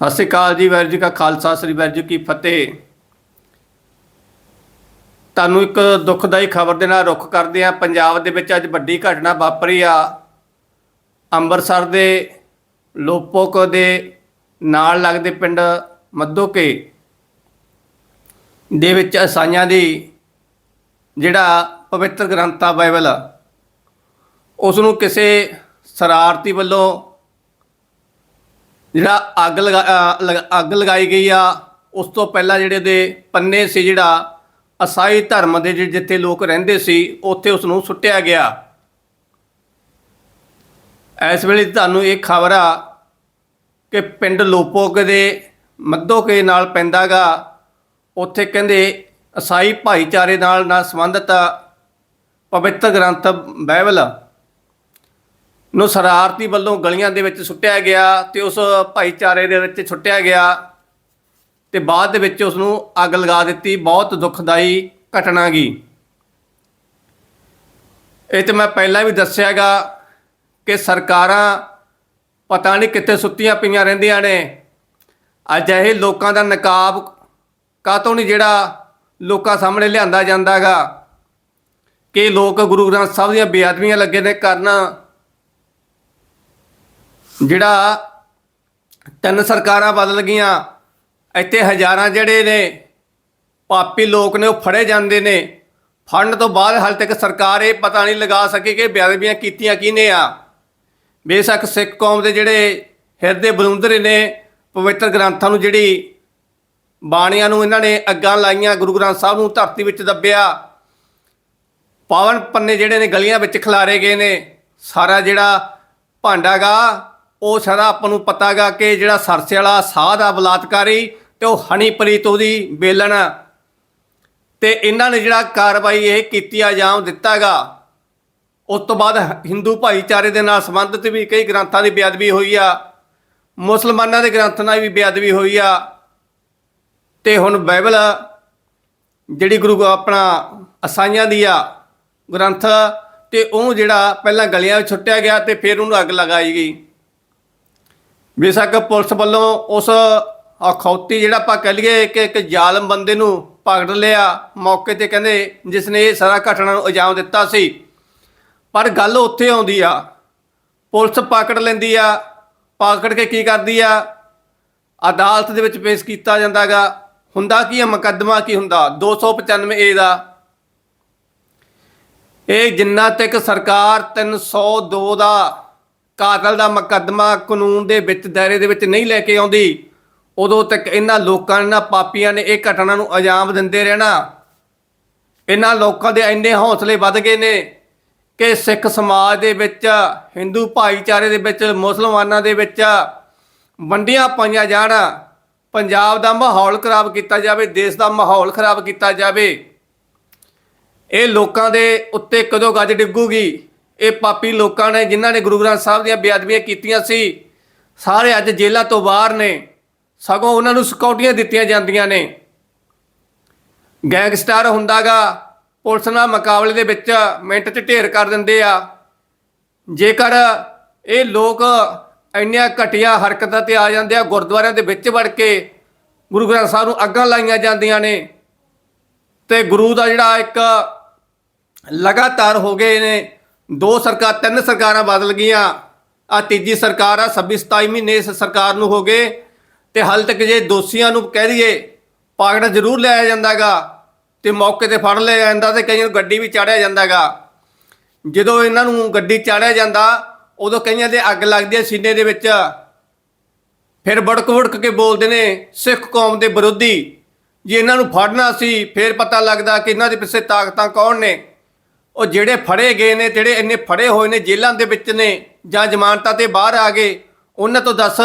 ਸਤਿ ਸ਼੍ਰੀ ਅਕਾਲ ਜੀ, ਵਾਹਿਗੁਰੂ ਜੀ ਕਾ ਖਾਲਸਾ, ਸ੍ਰੀ ਵਾਹਿਗੁਰੂ ਜੀ ਕੀ ਫਤਿਹ। ਤੁਹਾਨੂੰ ਇੱਕ ਦੁਖਦਾਈ ਖਬਰ ਦੇ ਨਾਲ ਰੁਖ ਕਰਦੇ ਆ ਪੰਜਾਬ ਦੇ ਵਿੱਚ ਅੱਜ ਵੱਡੀ ਘਟਨਾ ਵਾਪਰੀ ਆ। ਅੰਮ੍ਰਿਤਸਰ ਦੇ ਲੋਪੋਕ ਦੇ ਨਾਲ ਲੱਗਦੇ ਪਿੰਡ ਮੱਦੋਕੇ ਦੇ ਵਿੱਚ ਈਸਾਈਆਂ ਦੀ ਜਿਹੜਾ ਪਵਿੱਤਰ ਗ੍ਰੰਥ ਆ, ਬਾਈਬਲ, ਉਸ ਨੂੰ ਕਿਸੇ ਸ਼ਰਾਰਤੀ ਵੱਲੋਂ ਜਿਹੜਾ ਅੱਗ ਲਗਾ ਲਗਾ- ਅੱਗ ਲਗਾਈ ਗਈ ਆ, ਉਸ ਤੋਂ ਪਹਿਲਾਂ ਜਿਹੜੇ ਦੇ ਪੰਨੇ ਸੀ ਜਿਹੜਾ, ਅਸਾਈ ਧਰਮ ਦੇ ਜਿ- ਜਿੱਥੇ ਲੋਕ ਰਹਿੰਦੇ ਸੀ, ਉੱਥੇ ਉਸ ਨੂੰ ਸੁੱਟਿਆ ਗਿਆ। ਇਸ ਵੇਲੇ ਤੁਹਾਨੂੰ ਇਹ ਖਬਰ ਆ ਕਿ ਪਿੰਡ ਲੋਪੋਕ ਦੇ ਮੱਦੋਕੇ ਨਾਲ ਪੈਂਦਾਗਾ ਉੱਥੇ ਕਹਿੰਦੇ ਅਸਾਈ ਭਾਈਚਾਰੇ ਨਾਲ ਨਾਲ ਸੰਬੰਧਿਤ ਪਵਿੱਤਰ ਗ੍ਰੰਥ ਬਾਈਬਲ। ਨੂੰ ਸ਼ਰਾਰਤੀ ਵੱਲੋਂ ਗਲੀਆਂ ਦੇ ਵਿੱਚ ਸੁੱਟਿਆ ਗਿਆ ਤੇ ਉਸ ਭਾਈਚਾਰੇ ਦੇ ਵਿੱਚ ਸੁੱਟਿਆ ਗਿਆ ਤੇ ਬਾਅਦ ਦੇ ਵਿੱਚ ਉਸ ਨੂੰ ਅੱਗ ਲਗਾ ਦਿੱਤੀ, ਬਹੁਤ ਦੁਖਦਾਈ ਘਟਨਾ ਗਈ ਇਹ ਤੇ ਮੈਂ ਪਹਿਲਾਂ ਵੀ ਦੱਸਿਆਗਾ ਕਿ ਸਰਕਾਰਾਂ ਪਤਾ ਨਹੀਂ ਕਿੱਥੇ ਸੁੱਤੀਆਂ ਪਈਆਂ ਰਹਿੰਦੀਆਂ ਨੇ। ਅਜਿਹੇ ਲੋਕਾਂ ਦਾ ਨਕਾਬ ਕਾਤੋਂ ਨਹੀਂ ਜਿਹੜਾ ਲੋਕਾਂ ਸਾਹਮਣੇ ਲਿਆਂਦਾ ਜਾਂਦਾਗਾ ਕਿ ਲੋਕ ਗੁਰੂ ਗ੍ਰੰਥ ਸਾਹਿਬ ਦੀਆਂ ਬੇਅਦਬੀਆਂ ਲੱਗੇ ਨੇ ਕਰਨ ਜਿਹੜਾ ਤਿੰਨ ਸਰਕਾਰਾਂ ਬਦਲ ਗਈਆਂ, ਇੱਥੇ ਹਜ਼ਾਰਾਂ ਜਿਹੜੇ ਨੇ, ਪਾਪੀ ਲੋਕ ਨੇ, ਉਹ ਫੜੇ ਜਾਂਦੇ ਨੇ। ਫੜਨ ਤੋਂ ਬਾਅਦ ਹਾਲ ਤੱਕ ਸਰਕਾਰ ਇਹ ਪਤਾ ਨਹੀਂ ਲਗਾ ਸਕੀ ਕਿ ਬੇਅਦਬੀਆਂ ਕੀਤੀਆਂ ਕਿਹਨੇ ਆ। ਬੇਸ਼ੱਕ ਸਿੱਖ ਕੌਮ ਦੇ ਜਿਹੜੇ ਹਿਰਦੇ ਬਲੁੰਦਰੇ ਨੇ, ਪਵਿੱਤਰ ਗ੍ਰੰਥਾਂ ਨੂੰ ਜਿਹੜੀ ਬਾਣੀਆਂ ਨੂੰ ਇਹਨਾਂ ਨੇ ਅੱਗਾਂ ਲਾਈਆਂ, ਗੁਰੂ ਗ੍ਰੰਥ ਸਾਹਿਬ ਨੂੰ ਧਰਤੀ ਵਿੱਚ ਦੱਬਿਆ। ਪਾਵਨ ਪੰਨੇ ਜਿਹੜੇ ਨੇ ਗਲੀਆਂ ਵਿੱਚ ਖਿਲਾਰੇ ਗਏ ਨੇ। ਸਾਰਾ ਜਿਹੜਾ ਭਾਂਡਾਗਾ ਉਹ ਸਾਰਾ ਆਪਾਂ ਨੂੰ ਪਤਾਗਾ ਕਿ ਜਿਹੜਾ ਸਰਸੇ ਵਾਲਾ ਸਾਧ ਆ ਬਲਾਤਕਾਰੀ ਤੇ ਉਹ ਹਨੀਪ੍ਰੀਤ ਉਹਦੀ ਬੇਲਣ ਆ। ਤੇ ਇਹਨਾਂ ਨੇ ਜਿਹੜਾ ਕਾਰਵਾਈ ਇਹ ਕੀਤੀ ਆ ਜਾਮ ਦਿੱਤਾਗਾ ਉਸ ਤੋਂ ਬਾਅਦ ਹਿੰਦੂ ਭਾਈਚਾਰੇ ਦੇ ਨਾਲ ਸੰਬੰਧਿਤ ਵੀ ਕਈ ਗ੍ਰੰਥਾਂ ਦੀ ਬੇਅਦਬੀ ਹੋਈ ਆ। ਮੁਸਲਮਾਨਾਂ ਦੇ ਗ੍ਰੰਥਾਂ ਨਾਲ ਵੀ ਬੇਅਦਬੀ ਹੋਈ ਆ। ਤੇ ਹੁਣ ਬਾਈਬਲ ਜਿਹੜੀ ਗੁਰੂ ਆਪਣਾ ਅਸਾਈਆਂ ਦੀ ਆ ਗ੍ਰੰਥ, ਤੇ ਉਹ ਜਿਹੜਾ ਪਹਿਲਾਂ ਗਲੀਆਂ ਵਿੱਚ ਛੁੱਟਿਆ ਗਿਆ ਤੇ ਫਿਰ ਉਹਨੂੰ ਅੱਗ ਲਗਾਈ ਗਈ। ਬੇਸ਼ੱਕ ਪੁਲਿਸ ਵੱਲੋਂ ਉਸ ਅਖੌਤੀ ਜਿਹੜਾ ਆਪਾਂ ਕਹਿ ਲਈਏ ਕਿ ਇੱਕ ਜ਼ਾਲਮ ਬੰਦੇ ਨੂੰ ਪਕੜ ਲਿਆ ਮੌਕੇ ਤੇ ਕਹਿੰਦੇ ਜਿਸ ਨੇ ਇਹ ਸਾਰਾ ਘਟਨਾ ਨੂੰ ਅੰਜਾਮ ਦਿੱਤਾ ਸੀ। ਪਰ ਗੱਲ ਉੱਥੇ ਆਉਂਦੀ ਆ। ਪੁਲਿਸ ਪਕੜ ਲੈਂਦੀ ਆ, ਪਕੜ ਕੇ ਕੀ ਕਰਦੀ ਆ? ਅਦਾਲਤ ਦੇ ਵਿੱਚ ਪੇਸ਼ ਕੀਤਾ ਜਾਂਦਾਗਾ। ਹੁੰਦਾ ਕੀ ਹੈ ਮੁਕੱਦਮਾ ਕੀ ਹੁੰਦਾ? 295 ਏ ਦਾ। ਇਹ ਜਿੰਨਾ ਤੱਕ ਸਰਕਾਰ 302 ਦਾ ਕਾਤਲ ਦਾ ਮੁਕੱਦਮਾ ਕਾਨੂੰਨ ਦੇ ਵਿੱਚ, ਦਾਇਰੇ ਦੇ ਵਿੱਚ ਨਹੀਂ ਲੈ ਕੇ ਆਉਂਦੀ। ਉਦੋਂ ਤੱਕ ਇਹਨਾਂ ਲੋਕਾਂ ਨੇ ਪਾਪੀਆਂ ਨੇ ਇਹ ਘਟਨਾ ਨੂੰ ਅੰਜਾਮ ਦਿੰਦੇ ਰਹਿਣਾ। ਇਹਨਾਂ ਲੋਕਾਂ ਦੇ ਇੰਨੇ ਹੌਸਲੇ ਵੱਧ ਗਏ ਨੇ ਕਿ ਸਿੱਖ ਸਮਾਜ ਦੇ ਵਿੱਚ, ਹਿੰਦੂ ਭਾਈਚਾਰੇ ਦੇ ਵਿੱਚ, ਮੁਸਲਮਾਨਾਂ ਦੇ ਵਿੱਚ ਵੰਡੀਆਂ ਪਾਈਆਂ ਜਾਣ। ਪੰਜਾਬ ਦਾ ਮਾਹੌਲ ਖਰਾਬ ਕੀਤਾ ਜਾਵੇ, ਦੇਸ਼ ਦਾ ਮਾਹੌਲ ਖਰਾਬ ਕੀਤਾ ਜਾਵੇ। ਇਹ ਲੋਕਾਂ ਦੇ ਉੱਤੇ ਕਦੋਂ ਗੱਜ ਡਿੱਗੂਗੀ? ਇਹ ਪਾਪੀ ਲੋਕਾਂ ਨੇ ਜਿਨ੍ਹਾਂ ਨੇ ਗੁਰੂ ਗ੍ਰੰਥ ਸਾਹਿਬ ਦੀਆਂ ਬੇਅਦਬੀਆਂ ਕੀਤੀਆਂ ਸੀ, ਸਾਰੇ ਅੱਜ ਜੇਲ੍ਹਾਂ ਤੋਂ ਬਾਹਰ ਨੇ, ਸਗੋਂ ਉਹਨਾਂ ਨੂੰ ਸਿਕਿਉਰਟੀਆਂ ਦਿੱਤੀਆਂ ਜਾਂਦੀਆਂ ਨੇ। ਗੈਂਗਸਟਰ ਹੁੰਦਾਗਾ, ਪੁਲਿਸ ਨਾਲ ਮੁਕਾਬਲੇ ਦੇ ਵਿੱਚ ਮਿੰਟ 'ਚ ਢੇਰ ਕਰ ਦਿੰਦੇ ਆ। ਜੇਕਰ ਇਹ ਲੋਕ ਇੰਨੀਆਂ ਘਟੀਆਂ ਹਰਕਤਾਂ ਤੇ ਆ ਜਾਂਦੇ ਆ, ਗੁਰਦੁਆਰਿਆਂ ਦੇ ਵਿੱਚ ਵੜ ਕੇ ਗੁਰੂ ਗ੍ਰੰਥ ਸਾਹਿਬ ਨੂੰ ਅੱਗਾਂ ਲਾਈਆਂ ਜਾਂਦੀਆਂ ਨੇ, ਤੇ ਗੁਰੂ ਦਾ ਜਿਹੜਾ ਇੱਕ ਲਗਾਤਾਰ ਹੋ ਗਏ ਨੇ ਦੋ ਸਰਕਾਰ, ਤਿੰਨ ਸਰਕਾਰਾਂ ਬਦਲ ਗਈਆਂ। ਆ ਤੀਜੀ ਸਰਕਾਰ ਆ 26 27 ਮਹੀਨੇ ਇਸ ਸਰਕਾਰ ਨੂੰ ਹੋ ਗਏ। ਤੇ ਹਾਲ ਤੱਕ ਜੇ ਦੋਸ਼ੀਆਂ ਨੂੰ ਕਹਿ ਦਈਏ, ਪਾਗੜ ਜ਼ਰੂਰ ਲਿਆਇਆ ਜਾਂਦਾਗਾ ਤੇ ਮੌਕੇ ਤੇ ਫੜ ਲਿਆ ਜਾਂਦਾ ਤੇ ਕਈਆਂ ਨੂੰ ਗੱਡੀ ਵੀ ਚਾੜਿਆ ਜਾਂਦਾਗਾ। ਜਦੋਂ ਇਹਨਾਂ ਨੂੰ ਗੱਡੀ ਚਾੜਿਆ ਜਾਂਦਾ, ਉਦੋਂ ਕਈਆਂ ਦੇ ਅੱਗ ਲੱਗਦੀ ਹੈ ਸੀਨੇ ਦੇ ਵਿੱਚ। ਫਿਰ ਬੜਕ ਬੜਕ ਕੇ ਬੋਲਦੇ ਨੇ, ਸਿੱਖ ਕੌਮ ਦੇ ਵਿਰੋਧੀ, ਜੇ ਇਹਨਾਂ ਨੂੰ ਫੜਨਾ ਸੀ, ਫਿਰ ਪਤਾ ਲੱਗਦਾ ਕਿ ਇਹਨਾਂ ਦੇ ਪਿੱਛੇ ਤਾਕਤਾਂ ਕੌਣ ਨੇ? ਉਹ ਜਿਹੜੇ ਫੜੇ ਗਏ ਨੇ, ਜਿਹੜੇ ਇੰਨੇ ਫੜੇ ਹੋਏ ਨੇ ਜੇਲ੍ਹਾਂ ਦੇ ਵਿੱਚ ਨੇ ਜਾਂ ਜ਼ਮਾਨਤਾਂ ਤੇ ਬਾਹਰ ਆ ਗਏ, ਉਹਨਾਂ ਤੋਂ ਦੱਸ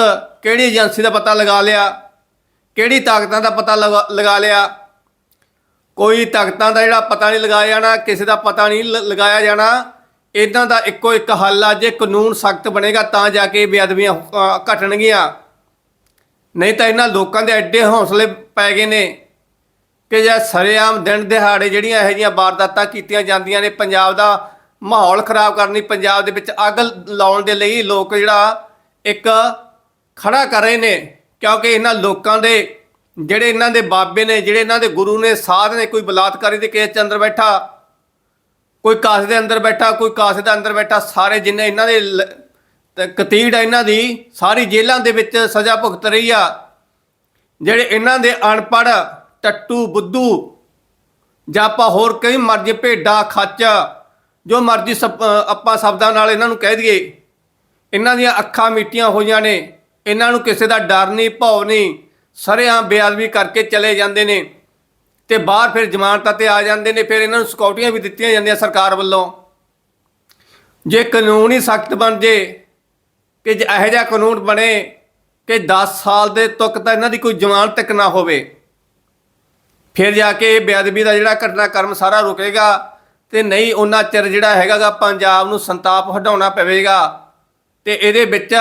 ਕਿਹੜੀ ਏਜੰਸੀ ਦਾ ਪਤਾ ਲਗਾ ਲਿਆ? ਕਿਹੜੀ ਤਾਕਤਾਂ ਦਾ ਪਤਾ ਲਗਾ ਲਗਾ ਲਿਆ? ਕੋਈ ਤਾਕਤਾਂ ਦਾ ਜਿਹੜਾ ਪਤਾ ਨਹੀਂ ਲਗਾਇਆ ਜਾਣਾ, ਕਿਸੇ ਦਾ ਪਤਾ ਨਹੀਂ ਲ- ਲਗਾਇਆ ਜਾਣਾ ਇਹਨਾਂ ਦਾ ਇੱਕੋ ਇੱਕ ਹੱਲ ਆ, ਜੇ ਕਾਨੂੰਨ ਸਖਤ ਬਣੇਗਾ ਤਾਂ ਜਾ ਕੇ ਬੇਅਦਬੀਆਂ ਘਟਣਗੀਆਂ। ਨਹੀਂ ਤਾਂ ਇਹਨਾਂ ਲੋਕਾਂ ਦੇ ਐਡੇ ਹੌਸਲੇ ਪੈ ਗਏ ਨੇ। ਕਿ ਜੇ ਸਰੇਆਮ ਦਿਨ ਦਿਹਾੜੇ ਜਿਹੜੀਆਂ ਇਹੋ ਜਿਹੀਆਂ ਵਾਰਦਾਤਾਂ ਕੀਤੀਆਂ ਜਾਂਦੀਆਂ ਨੇ, ਪੰਜਾਬ ਦਾ ਮਾਹੌਲ ਖਰਾਬ ਕਰਨੀ ਪੰਜਾਬ ਦੇ ਵਿੱਚ ਅੱਗ ਲਾਉਣ ਦੇ ਲਈ ਲੋਕ ਜਿਹੜਾ ਇੱਕ ਖੜਾ ਕਰ ਰਹੇ ਨੇ, ਕਿਉਂਕਿ ਇਹਨਾਂ ਲੋਕਾਂ ਦੇ ਜਿਹੜੇ ਇਹਨਾਂ ਦੇ ਬਾਬੇ ਨੇ, ਜਿਹੜੇ ਇਹਨਾਂ ਦੇ ਗੁਰੂ ਨੇ, ਸਾਧ ਨੇ, ਕੋਈ ਬਲਾਤਕਾਰੀ ਦੇ ਕੇਸ ਚ ਅੰਦਰ ਬੈਠਾ, ਕੋਈ ਕਾਸੇ ਦੇ ਅੰਦਰ ਬੈਠਾ, ਕੋਈ ਕਾਸੇ ਦੇ ਅੰਦਰ ਬੈਠਾ, ਸਾਰੇ ਜਿੰਨੇ ਇਹਨਾਂ ਦੇ ਲ- ਕਤੀੜ ਇਹਨਾਂ ਦੀ, ਸਾਰੀ ਜੇਲ੍ਹਾਂ ਦੇ ਵਿੱਚ ਸਜ਼ਾ ਭੁਗਤ ਰਹੀ ਆ। ਜਿਹੜੇ ਇਹਨਾਂ ਦੇ ਅਨਪੜ੍ਹ ਟੱਟੂ ਬੁੱਧੂ। ਜਾਂ ਆਪਾਂ ਹੋਰ ਕਈ ਮਰਜ਼ੀ ਭੇਡਾ, ਖਾਚਾ, ਜੋ ਮਰਜ਼ੀ ਸਪ- ਆਪਾਂ ਸ਼ਬਦਾਂ ਨਾਲ ਇਹਨਾਂ ਨੂੰ ਕਹਿ ਦਈਏ। ਇਹਨਾਂ ਦੀਆਂ ਅੱਖਾਂ ਮਿੱਟੀਆਂ ਹੋਈਆਂ ਨੇ। ਇਹਨਾਂ ਨੂੰ ਕਿਸੇ ਦਾ ਡਰ ਨਹੀਂ ਭੌ ਨਹੀਂ। ਸਰੇਆਮ ਬੇਅਦਬੀ ਕਰਕੇ ਚਲੇ ਜਾਂਦੇ ਨੇ। ਤੇ ਬਾਹਰ ਫਿਰ ਜ਼ਮਾਨਤਾਂ ਤੇ ਆ ਜਾਂਦੇ ਨੇ। ਫਿਰ ਇਹਨਾਂ ਨੂੰ ਸਿਕਿਉਰਟੀਆਂ ਵੀ ਦਿੱਤੀਆਂ ਜਾਂਦੀਆਂ ਸਰਕਾਰ ਵੱਲੋਂ। ਜੇ ਕਾਨੂੰਨ ਹੀ ਸਖਤ ਬਣ ਜੇ, ਕਿ ਜੇ ਇਹੋ ਜਿਹਾ ਕਾਨੂੰਨ ਬਣੇ, ਕਿ 10 ਸਾਲ ਦੇ ਤੱਕ ਤਾਂ ਇਹਨਾਂ ਦੀ ਕੋਈ ਜ਼ਮਾਨਤ ਤੱਕ ਨਾ ਹੋਵੇ। ਫਿਰ ਜਾ ਕੇ ਇਹ ਬੇਅਦਬੀ ਦਾ ਜਿਹੜਾ ਘਟਨਾਕ੍ਰਮ ਸਾਰਾ ਰੁਕੇਗਾ ਤੇ ਨਹੀਂ ਉਹਨਾਂ ਚਿਰ ਜਿਹੜਾ ਹੈਗਾਗਾ ਪੰਜਾਬ ਨੂੰ ਸੰਤਾਪ ਹਟਾਉਣਾ ਪਵੇਗਾ ਤੇ ਇਹਦੇ ਵਿੱਚ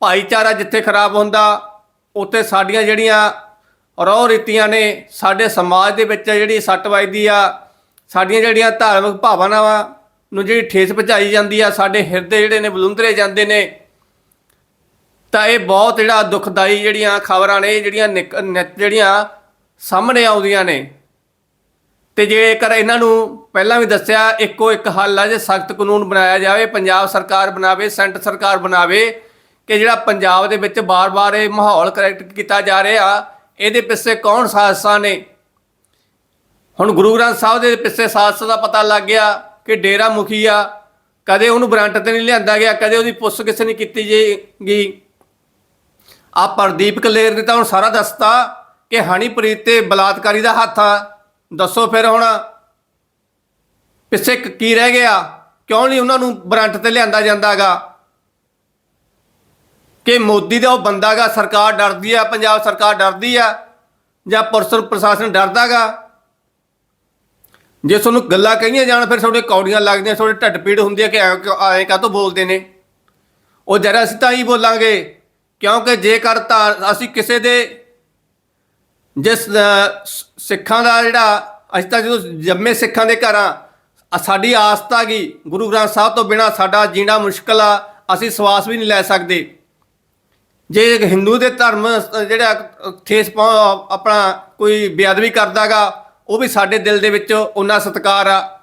ਭਾਈਚਾਰਾ ਜਿੱਥੇ ਖਰਾਬ ਹੁੰਦਾ, ਉੱਥੇ ਸਾਡੀਆਂ ਜਿਹੜੀਆਂ ਰੋਹ ਰੀਤੀਆਂ ਨੇ, ਸਾਡੇ ਸਮਾਜ ਦੇ ਵਿੱਚ ਜਿਹੜੀ ਸੱਟ ਵੱਜਦੀ ਆ, ਸਾਡੀਆਂ ਜਿਹੜੀਆਂ ਧਾਰਮਿਕ ਭਾਵਨਾਵਾਂ ਨੂੰ ਜਿਹੜੀ ਠੇਸ ਪਹੁੰਚਾਈ ਜਾਂਦੀ ਆ, ਸਾਡੇ ਹਿਰਦੇ ਜਿਹੜੇ ਨੇ ਬਲੁੰਦਰੇ ਜਾਂਦੇ ਨੇ, ਤਾਂ ਇਹ ਬਹੁਤ ਜਿਹੜਾ ਦੁਖਦਾਈ ਜਿਹੜੀਆਂ ਖਬਰਾਂ ਨੇ, ਜਿਹੜੀਆਂ ਨਿਕ- ਨਿਤ ਜਿਹੜੀਆਂ ਸਾਹਮਣੇ ਆਉਂਦੀਆਂ ਨੇ। ਤੇ ਜੇਕਰ ਇਹਨਾਂ ਨੂੰ ਪਹਿਲਾਂ ਵੀ ਦੱਸਿਆ, ਇੱਕੋ ਇੱਕ ਹੱਲ ਆ ਜੇ ਸਖਤ ਕਾਨੂੰਨ ਬਣਾਇਆ ਜਾਵੇ, ਪੰਜਾਬ ਸਰਕਾਰ ਬਣਾਵੇ ਸੈਂਟਰ ਸਰਕਾਰ ਬਣਾਵੇ, ਕਿ ਜਿਹੜਾ ਪੰਜਾਬ ਦੇ ਵਿੱਚ ਬਾਰ-ਬਾਰ ਇਹ ਮਾਹੌਲ ਕਰੈਕਟ ਕੀਤਾ ਜਾ ਰਿਹਾ, ਇਹਦੇ ਪਿੱਛੇ ਕੌਣ ਸਾਜ਼ਸਾਂ ਨੇ? ਹੁਣ ਗੁਰੂ ਗ੍ਰੰਥ ਸਾਹਿਬ ਦੇ ਪਿੱਛੇ ਸਾਜ਼ਸ ਦਾ ਪਤਾ ਲੱਗ ਗਿਆ ਕਿ ਡੇਰਾ ਮੁਖੀ ਆ। ਕਦੇ ਉਹਨੂੰ ਬਰੰਟ ਤੇ ਨਹੀਂ ਲਿਆਂਦਾ ਗਿਆ, ਕਦੇ ਉਹਦੀ ਪੁੱਛ ਕਿਸੇ ਨਹੀਂ ਕੀਤੀ ਜੇਗੀ। ਆ ਪ੍ਰਦੀਪ ਕਲੇਰ ਨੇ ਤਾਂ ਹੁਣ ਸਾਰਾ ਦੱਸਤਾ ਕਿ ਹਣੀਪ੍ਰੀਤ ਤੇ ਬਲਾਤਕਾਰੀ ਦਾ ਹੱਥ ਆ? ਦੱਸੋ ਫਿਰ ਹੁਣ। ਪਿੱਛੇ ਕੀ ਰਹਿ ਗਿਆ? ਕਿਉਂ ਨਹੀਂ ਉਹਨਾਂ ਨੂੰ ਬਰੰਟ ਤੇ ਲਿਆਂਦਾ ਜਾਂਦਾਗਾ? ਕਿ ਮੋਦੀ ਦਾ ਉਹ ਬੰਦਾਗਾ, ਸਰਕਾਰ ਡਰਦੀ ਆ, ਪੰਜਾਬ ਸਰਕਾਰ ਡਰਦੀ ਆ, ਜਾਂ ਪੁਲਿਸ ਪ੍ਰਸ਼ਾਸਨ ਡਰਦਾਗਾ? ਜੇ ਤੁਹਾਨੂੰ ਗੱਲਾਂ ਕਹੀਆਂ ਜਾਣ, ਫਿਰ ਤੁਹਾਡੇ ਕੌੜੀਆਂ ਲੱਗਦੀਆਂ, ਤੁਹਾਡੇ ਢੱਡ ਪੀੜ ਹੁੰਦੀ ਹੈ ਕਿ ਐਂ ਕਿਉਂ- ਐਂ ਕਾਹਤੋਂ ਬੋਲਦੇ ਨੇ? ਉਹ ਜਰਾ ਅਸੀਂ ਤਾਂ ਹੀ ਬੋਲਾਂਗੇ, ਕਿਉਂਕਿ ਜੇਕਰ ਤਾਂ ਅਸੀਂ ਕਿਸੇ ਦੇ ਜਿਸ ਸਿੱਖਾਂ ਦਾ ਜਿਹੜਾ, ਅਸੀਂ ਤਾਂ ਜਦੋਂ ਜੰਮੇ ਸਿੱਖਾਂ ਦੇ ਘਰਾਂ ਆ ਸਾਡੀ ਆਸਥਾ ਗਈ ਗੁਰੂ ਗ੍ਰੰਥ ਸਾਹਿਬ ਤੋਂ ਬਿਨਾ ਸਾਡਾ ਜੀਣਾ ਮੁਸ਼ਕਲ ਆ, ਅਸੀਂ ਸਵਾਸ ਵੀ ਨਹੀਂ ਲੈ ਸਕਦੇ। ਜੇ ਹਿੰਦੂ ਦੇ ਧਰਮ ਜਿਹੜਾ ਠੇਸ ਪਹੁੰ- ਆਪਣਾ ਕੋਈ ਬੇਅਦਬੀ ਕਰਦਾਗਾ ਉਹ ਵੀ ਸਾਡੇ ਦਿਲ ਦੇ ਵਿੱਚ ਉਹਨਾਂ ਸਤਿਕਾਰ ਆ।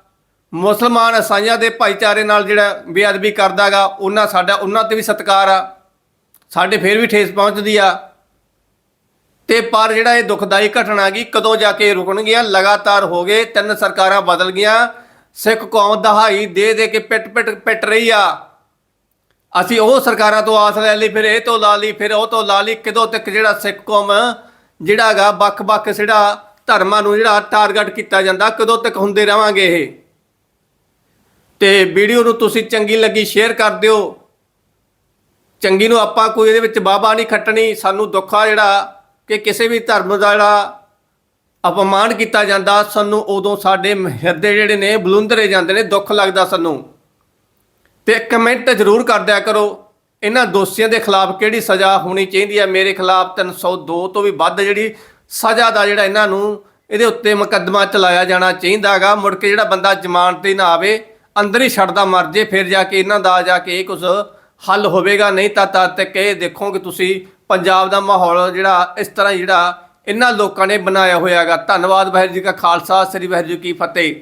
ਮੁਸਲਮਾਨ ਈਸਾਈਆਂ ਦੇ ਭਾਈਚਾਰੇ ਨਾਲ ਜਿਹੜਾ ਬੇਅਦਬੀ ਕਰਦਾਗਾ ਉਹਨਾਂ ਸਾਡਾ, ਉਹਨਾਂ ਤੇ ਵੀ ਸਤਿਕਾਰ ਆ। ਸਾਡੇ ਫੇਰ ਵੀ ਠੇਸ ਪਹੁੰਚਦੀ ਆ। ਤੇ ਪਰ ਜਿਹੜਾ ਇਹ ਦੁਖਦਾਈ ਘਟਨਾ ਗਈ ਕਦੋਂ ਜਾ ਕੇ ਰੁਕਣਗੀਆਂ ਲਗਾਤਾਰ ਹੋ ਗਏ, ਤਿੰਨ ਸਰਕਾਰਾਂ ਬਦਲ ਗਈਆਂ। ਸਿੱਖ ਕੌਮ ਦਹਾਈ ਦੇ ਦੇ ਕੇ ਪਿੱਟ ਪਿੱਟ ਪਿੱਟ ਰਹੀ ਆ। ਅਸੀਂ ਉਹ ਸਰਕਾਰਾਂ ਤੋਂ ਆਸ ਲੈ ਲਈ, ਫਿਰ ਇਹ ਤੋਂ ਲਾ ਲਈ, ਫਿਰ ਉਹ ਤੋਂ ਲਾ ਲਈ, ਕਦੋਂ ਤੱਕ ਜਿਹੜਾ ਸਿੱਖ ਕੌਮ ਜਿਹੜਾਗਾ ਵੱਖ-ਵੱਖ ਜਿਹੜਾ ਧਰਮਾਂ ਨੂੰ ਜਿਹੜਾ ਟਾਰਗੇਟ ਕੀਤਾ ਜਾਂਦਾ, ਕਦੋਂ ਤੱਕ ਹੁੰਦੇ ਰਵਾਂਗੇ ਇਹ। ਤੇ ਵੀਡੀਓ ਨੂੰ ਤੁਸੀਂ ਚੰਗੀ ਲੱਗੀ ਸ਼ੇਅਰ ਕਰ ਦਿਓ। ਚੰਗੀ ਨੂੰ ਆਪਾਂ ਕੋਈ ਇਹਦੇ ਵਿੱਚ ਬਾਬਾ ਨਹੀਂ ਖੱਟਣੀ, ਸਾਨੂੰ ਦੁੱਖਾ ਜਿਹੜਾ ਕਿ ਕਿਸੇ ਵੀ ਧਰਮ ਦਾ ਜਿਹੜਾ ਅਪਮਾਨ ਕੀਤਾ ਜਾਂਦਾ, ਸਾਨੂੰ ਉਦੋਂ ਸਾਡੇ ਹਿਰਦੇ ਜਿਹੜੇ ਨੇ ਬਲੁੰਦਰੇ ਜਾਂਦੇ ਨੇ, ਦੁੱਖ ਲੱਗਦਾ ਸਾਨੂੰ। ਤੇ ਕਮੈਂਟ ਜ਼ਰੂਰ ਕਰ ਦਿਆ ਕਰੋ, ਇਹਨਾਂ ਦੋਸ਼ੀਆਂ ਦੇ ਖਿਲਾਫ ਕਿਹੜੀ ਸਜ਼ਾ ਹੋਣੀ ਚਾਹੀਦੀ ਹੈ? ਮੇਰੇ ਖਿਲਾਫ 302 ਤੋਂ ਵੀ ਵੱਧ ਜਿਹੜੀ ਸਜ਼ਾ ਦਾ ਜਿਹੜਾ ਇਹਨਾਂ ਨੂੰ ਇਹਦੇ ਉੱਤੇ ਮੁਕੱਦਮਾ ਚਲਾਇਆ ਜਾਣਾ ਚਾਹੀਦਾਗਾ ਮੁੜ ਕੇ ਜਿਹੜਾ ਬੰਦਾ ਜ਼ਮਾਨਤ ਤੇ ਨਾ ਆਵੇ, ਅੰਦਰ ਹੀ ਛੱਡਦਾ ਮਰ ਜੇ, ਫਿਰ ਜਾ ਕੇ ਇਹਨਾਂ ਦਾ ਜਾ ਕੇ ਇਹ ਕੁਝ ਹੱਲ ਹੋਵੇਗਾ। ਨਹੀਂ ਤਾਂ ਤਦ ਤੱਕ ਇਹ ਦੇਖੋਗੇ ਤੁਸੀਂ ਪੰਜਾਬ ਦਾ ਮਾਹੌਲ ਜਿਹੜਾ, ਇਸ ਤਰ੍ਹਾਂ ਜਿਹੜਾ ਇਹਨਾਂ ਲੋਕਾਂ ਨੇ ਬਣਾਇਆ ਹੋਇਆਗਾ। ਧੰਨਵਾਦ ਵਾਹਿਗੁਰੂ ਜੀ ਕਾ ਖਾਲਸਾ, ਸ੍ਰੀ ਵਾਹਿਗੁਰੂ ਜੀ ਕੀ ਫਤਿਹ।